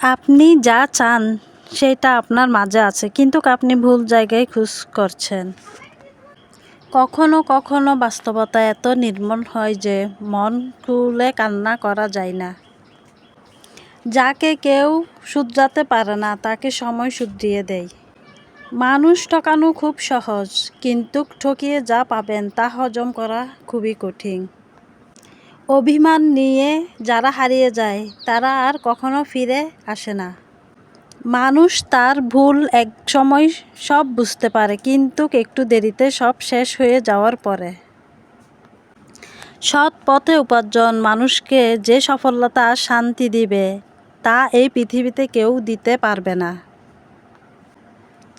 আপনি যা চান, সেটা আপনার মাঝে আছে, কিন্তু আপনি ভুল জায়গায় খুঁজ করছেন। কখনো কখনো বাস্তবতা এত নির্মল হয় যে মন খুলে কান্না করা যায় না। যাকে কেউ শুধরাতে পারে না, তাকে সময় শুধরিয়ে দেয়। মানুষ ঠকানো খুব সহজ, কিন্তু ঠকিয়ে যা পাবেন তা হজম করা খুবই কঠিন। অভিমান নিয়ে যারা হারিয়ে যায়, তারা আর কখনো ফিরে আসে না। মানুষ তার ভুল এক সময় সব বুঝতে পারে, কিন্তু একটু দেরিতে সব শেষ হয়ে যাওয়ার পরে। সৎ পথে উপার্জন, মানুষকে যে সফলতা আর শান্তি দিবে, তা এই পৃথিবীতে কেউ দিতে পারবে না।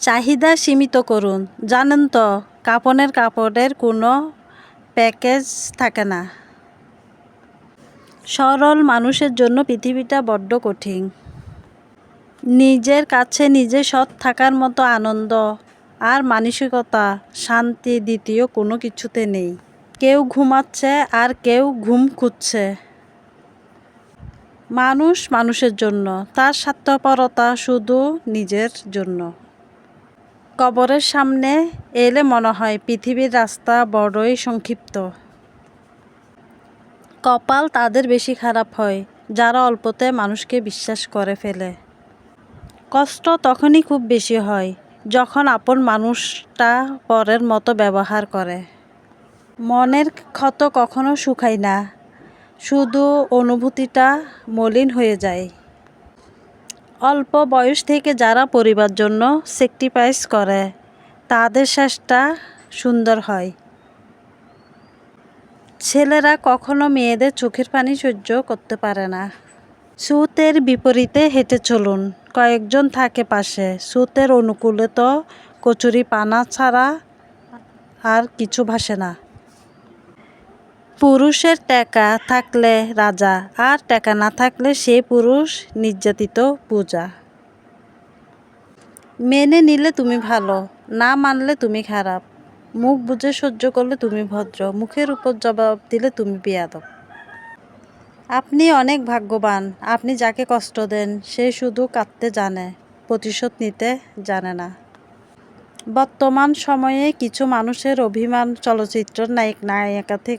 চাহিদা সীমিত করুন। জানেন তো, কাপনের কাপড়ের কোনো প্যাকেজ থাকে না। সরল মানুষের জন্য পৃথিবীটা বড্ড কঠিন। নিজের কাছে নিজে সৎ থাকার মতো আনন্দ আর মানসিকতা, শান্তি দ্বিতীয় কোনো কিছুতে নেই। কেউ ঘুমাচ্ছে আর কেউ ঘুম খুঁজছে। মানুষ মানুষের জন্য, তার স্বার্থপরতা শুধু নিজের জন্য। কবরের সামনে এলে মনে হয় পৃথিবীর রাস্তা বড়ই সংক্ষিপ্ত। কপাল তাদের বেশি খারাপ হয়, যারা অল্পতে মানুষকে বিশ্বাস করে ফেলে। কষ্ট তখনই খুব বেশি হয়, যখন আপন মানুষটা পরের মতো ব্যবহার করে। মনের ক্ষত কখনো শুকায় না, শুধু অনুভূতিটা মলিন হয়ে যায়। অল্প বয়স থেকে যারা পরিবার জন্য স্যাক্রিফাইস করে, তাদের শেষটা সুন্দর হয়। ছেলেরা কখনো মেয়েদের চোখের পানি সহ্য করতে পারে না। সুতের বিপরীতে হেঁটে চলুন। কয়েকজন থাকে পাশে। সুতের অনুকূলে তো কচুরি পানা ছাড়া আর কিছু ভাসে না। পুরুষের টাকা থাকলে রাজা, আর টাকা না থাকলে সে পুরুষ নির্যাতিত পূজা। মেনে নিলে তুমি ভালো, না মানলে তুমি খারাপ। মুখ বুঝে সহ্য করলে তুমি ভদ্র, মুখের উপর জবাব দিলে তুমি বেয়াদব। আপনি অনেক ভাগ্যবান, আপনি যাকে কষ্ট দেন, সে শুধু কাঁদতে জানে, প্রতিশোধ নিতে জানে না। বর্তমান সময়ে কিছু মানুষের অভিমান চলচ্চিত্র নায়ক নায়িকা থেকে